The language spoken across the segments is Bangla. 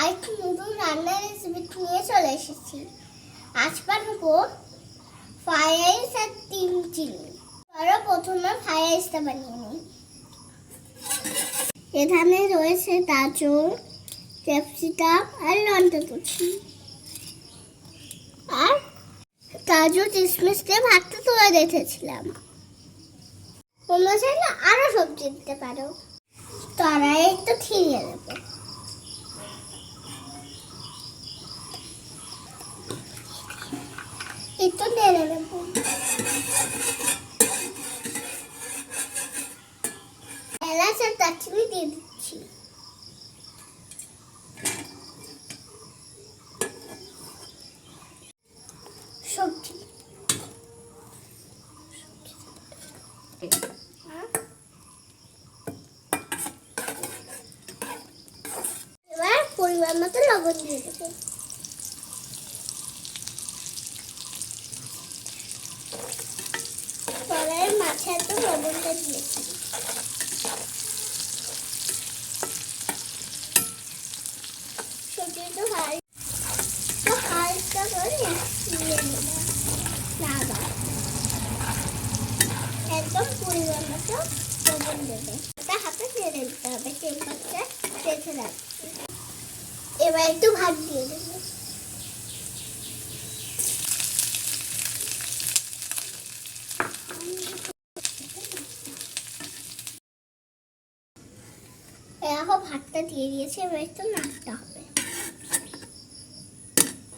আরেকটি নতুন রান্নার রেসিপি নিয়ে চলে এসেছি। আজ ফ্রাইড রাইস আর তিন চিলি চলো প্রথমে ফ্রাইড রাইসটা বানিয়ে নিই। এখানে রয়েছে গাজর, ক্যাপসিকাম আর লঙ্কা কুচি। আর কাজু কিশমিশ দিয়ে ভাতটা তুলে রেখেছিলাম। তোমরা চাইলে আরও সবজি দিতে পারো। তারা একটু ছিঁড়ে দেবো একটু এলাচ আর দিয়ে দিচ্ছি। সবজি। এবার পরিমাণ মতো লবণ দিয়ে দেবো। একদম পরিমাণ মতো লবণ হাতে নেড়ে দিতে হবে টেম্পারটা রেখে রাখছি এবার একটু ভাত দিয়ে দেবো। এখন ভাতটা দিয়ে দিয়েছে এবার একটু নাচতে হবে।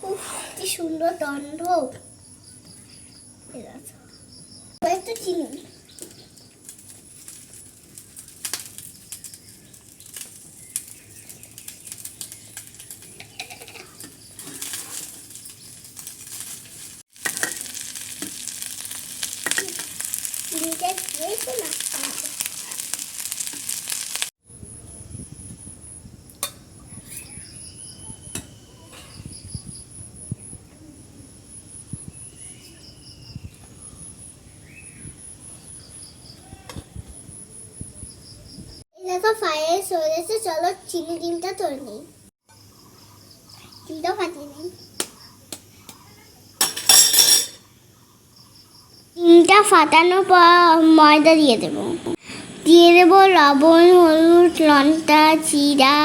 উফ কি সুন্দর দণ্ড। একটু চিনি চিনিটা দিয়ে একটু নাড়তে হবে তো ফায়ার গেছে চলো চিনি ডিমটা ডিমটা ডিমটা ফাটানোর পর ময়দা দিয়ে দেব। দিয়ে দেব লবণ, হলুদ, লঙ্কা, জিরা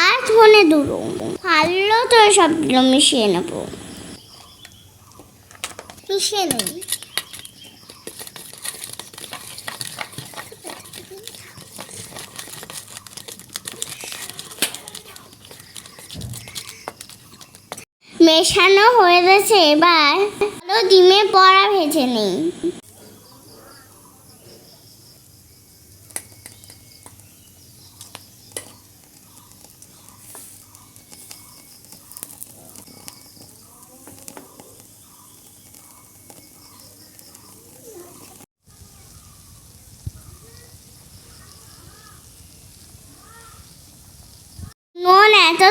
আর ধনে দুটো ভালো তো সবগুলো মিশিয়ে নেব। মিশিয়ে নেই। মেশানো হয়ে গেছে এবার। ভালো ডিমে পড়া ভেজে নেই।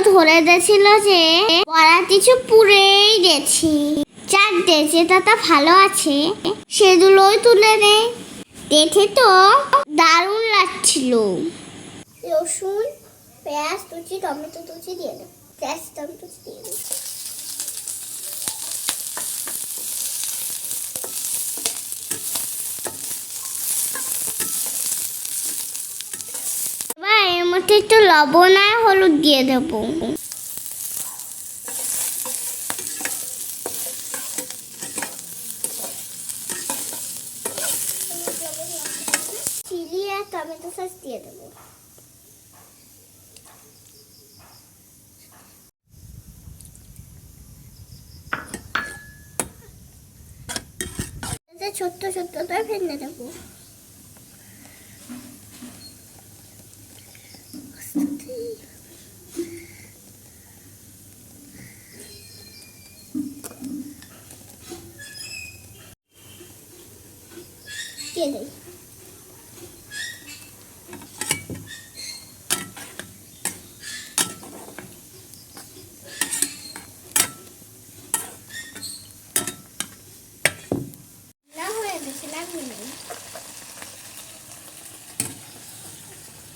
ধরে দিয়েছিল যে পড়া কিছু পুড়েই গেছি। চারটে দেশে তাতা ভালো আছে, সেগুলোই তুলে নে। দেখে তো দারুণ লাগছিল। রসুন, পেঁয়াজ তুচি টমেটো তুচি দিয়ে দেবো পেঁয়াজ, টমেটো দিয়ে দেবো এবার এর মধ্যে একটু লবণ আর হলুদ দিয়ে দেবো। চিলি আর টমেটো সস দিয়ে দেবো। ছোট্ট ছোট্ট করে ফেলে দেবো দিয়ে দেই না হয়ে গেছে লাগবে না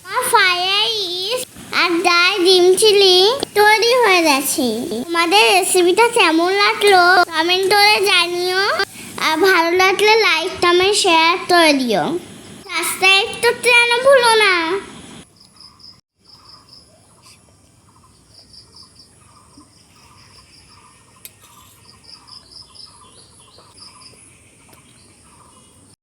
আর ফ্রাইড রাইস আর মজাদার ডিম চিলি তৈরি হয়ে গেছে। তোমাদের রেসিপিটা কেমন লাগল কমেন্ট করে জানিও। আর ভালো লাগলে লাইক কমেন্ট শেয়ার করে দিও। সাবস্ক্রাইব করতে ভুলো না?